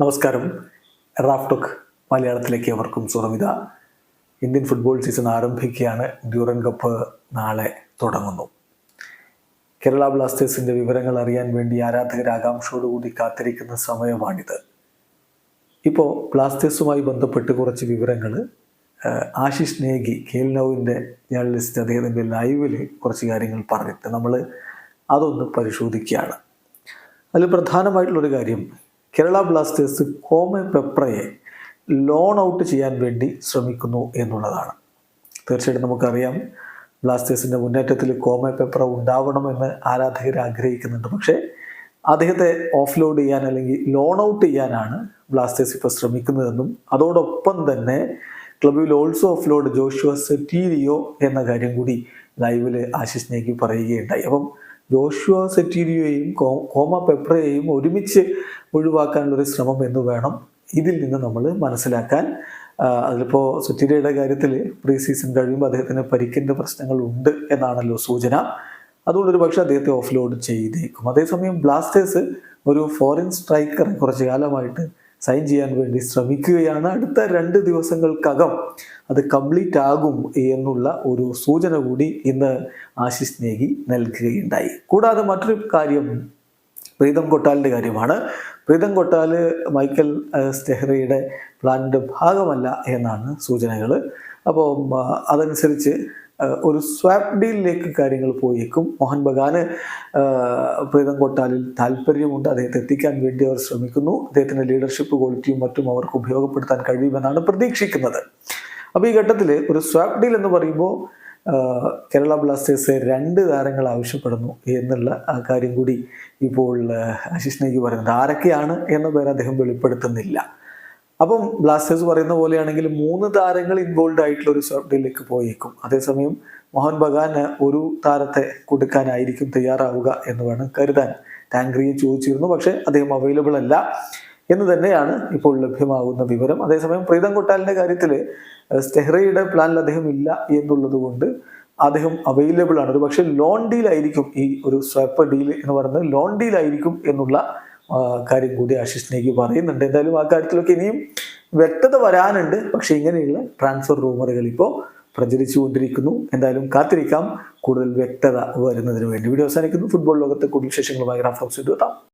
നമസ്കാരം. റാഫ്ടോക്ക് മലയാളത്തിലേക്ക് അവർക്കും സ്വാഗത. ഇന്ത്യൻ ഫുട്ബോൾ സീസൺ ആരംഭിക്കുകയാണ്. ഡ്യൂറൻ കപ്പ് നാളെ തുടങ്ങുന്നു. കേരള ബ്ലാസ്റ്റേഴ്സിന്റെ വിവരങ്ങൾ അറിയാൻ വേണ്ടി ആരാധകർ ആകാംക്ഷയോടുകൂടി കാത്തിരിക്കുന്ന സമയമാണിത്. ഇപ്പോൾ ബ്ലാസ്റ്റേഴ്സുമായി ബന്ധപ്പെട്ട് കുറച്ച് വിവരങ്ങൾ ആശിഷ് നേഗി കേൽനൌവിന്റെ ജേർണലിസ്റ്റ് അദ്ദേഹത്തിന്റെ ലൈവിൽ കുറച്ച് കാര്യങ്ങൾ പറഞ്ഞിട്ട് നമ്മൾ അതൊന്ന് പരിശോധിക്കുകയാണ്. അതിൽ പ്രധാനമായിട്ടുള്ളൊരു കാര്യം കേരള ബ്ലാസ്റ്റേഴ്സ് കോമെ പെപ്രയെ ലോൺ ഔട്ട് ചെയ്യാൻ വേണ്ടി ശ്രമിക്കുന്നു എന്നുള്ളതാണ്. തീർച്ചയായിട്ടും നമുക്കറിയാം ബ്ലാസ്റ്റേഴ്സിന്റെ മുന്നേറ്റത്തിൽ കോമെ പെപ്ര ഉണ്ടാവണമെന്ന് ആരാധകർ ആഗ്രഹിക്കുന്നുണ്ട്. പക്ഷേ അദ്ദേഹത്തെ ഓഫ് ലോഡ് ചെയ്യാൻ അല്ലെങ്കിൽ ലോൺ ഔട്ട് ചെയ്യാനാണ് ബ്ലാസ്റ്റേഴ്സ് ഇപ്പോൾ ശ്രമിക്കുന്നതെന്നും അതോടൊപ്പം തന്നെ ക്ലബിൽ also offload Joshua Sotirio എന്ന കാര്യം കൂടി ലൈവിൽ ആശിഷ് നേക്കി പറയുകയുണ്ടായി. അപ്പം ജോഷുവ സെറ്റീരിയോയും കോമ പെപ്രയെയും ഒരുമിച്ച് ഒഴിവാക്കാനുള്ളൊരു ശ്രമം എന്ന് വേണം ഇതിൽ നിന്ന് നമ്മൾ മനസ്സിലാക്കാൻ. അതിലിപ്പോൾ സെറ്റീരിയയുടെ കാര്യത്തിൽ പ്രീ സീസൺ കഴിയുമ്പോൾ അദ്ദേഹത്തിന് പരിക്കിന്റെ പ്രശ്നങ്ങൾ ഉണ്ട് എന്നാണല്ലോ സൂചന. അതുകൊണ്ടൊരു പക്ഷേ അദ്ദേഹത്തെ ഓഫ് ലോഡ് ചെയ്തേക്കും. അതേസമയം ബ്ലാസ്റ്റേഴ്സ് ഒരു ഫോറിൻ സ്ട്രൈക്കറെ കുറച്ച് കാലമായിട്ട് സൈൻ ചെയ്യാൻ വേണ്ടി ശ്രമിക്കുകയാണ്. അടുത്ത രണ്ട് ദിവസങ്ങൾക്കകം അത് കംപ്ലീറ്റ് ആകും എന്നുള്ള ഒരു സൂചന കൂടി ഇന്ന് ആശിഷ് നേഗി നൽകുകയുണ്ടായി. കൂടാതെ മറ്റൊരു കാര്യം പ്രീതം കൊട്ടാലിന്റെ കാര്യമാണ്. പ്രീതം കൊട്ടാൽ മൈക്കൽ സ്റ്റെഹ്റയുടെ പ്ലാനിന്റെ ഭാഗമല്ല എന്നാണ് സൂചനകൾ അപ്പോൾ അതനുസരിച്ച് ഒരു സ്വാപ്പ് ഡീലിലേക്ക് കാര്യങ്ങൾ പോയേക്കും. മോഹൻ ബഗാന് പ്രീതം കൊട്ടാലിൽ താല്പര്യമുണ്ട് അദ്ദേഹത്തെ എത്തിക്കാൻ വേണ്ടി അവർ ശ്രമിക്കുന്നു. അദ്ദേഹത്തിന്റെ ലീഡർഷിപ്പ് ക്വാളിറ്റിയും മറ്റും അവർക്ക് ഉപയോഗപ്പെടുത്താൻ കഴിയുമെന്നാണ് പ്രതീക്ഷിക്കുന്നത്. അപ്പോൾ ഈ ഘട്ടത്തിൽ ഒരു സ്വാപ്പ് ഡീൽ എന്ന് പറയുമ്പോൾ കേരള ബ്ലാസ്റ്റേഴ്സ് രണ്ട് താരങ്ങൾ ആവശ്യപ്പെടുന്നു എന്നുള്ള കാര്യം കൂടി ഇപ്പോൾ ആശിഷ് നെയ്ക്ക് പറയുന്നത് ആരൊക്കെയാണ് എന്ന പേര് അദ്ദേഹം വെളിപ്പെടുത്തുന്നില്ല. അപ്പം ബ്ലാസ്റ്റേഴ്സ് പറയുന്ന പോലെയാണെങ്കിൽ മൂന്ന് താരങ്ങൾ ഇൻവോൾവ് ആയിട്ടുള്ള ഒരു ഡീലിലേക്ക് പോയേക്കും. അതേസമയം മോഹൻ ബഗാൻ ഒരു താരത്തെ കൊടുക്കാനായിരിക്കും തയ്യാറാവുക എന്ന് വേണം കരുതാൻ. ടാങ്ക്രിയെ ചോദിച്ചിരുന്നു പക്ഷെ അദ്ദേഹം അവൈലബിൾ അല്ല എന്ന് തന്നെയാണ് ഇപ്പോൾ ലഭ്യമാകുന്ന വിവരം. അതേസമയം പ്രീതം കൊട്ടാലിന്റെ കാര്യത്തിൽ സ്റ്റെഹ്റയുടെ പ്ലാനിൽ അദ്ദേഹം ഇല്ല എന്നുള്ളത് കൊണ്ട് അദ്ദേഹം അവൈലബിൾ ആണ്. ഒരു പക്ഷേ ലോൺ ഡീൽ ആയിരിക്കും ഈ ഒരു സ്വപ്പ് ഡീൽ എന്ന് പറയുന്നത്. ലോൺ ഡീൽ ആയിരിക്കും എന്നുള്ള കാര്യം കൂടി ആശിഷ് നേഗി പറയുന്നുണ്ട്. എന്തായാലും ആ കാര്യത്തിലൊക്കെ ഇനിയും വ്യക്തത വരാനുണ്ട്. പക്ഷേ ഇങ്ങനെയുള്ള ട്രാൻസ്ഫർ റൂമറുകൾ ഇപ്പോൾ പ്രചരിച്ചുകൊണ്ടിരിക്കുന്നു എന്തായാലും കാത്തിരിക്കാം. കൂടുതൽ വ്യക്തത വരുന്നതിന് വേണ്ടി. വീഡിയോ അവസാനിക്കുന്നു. ഫുട്ബോൾ ലോകത്തെ കൂടുതൽ വിശേഷങ്ങളുമായി ഹൗസ് എത്താം.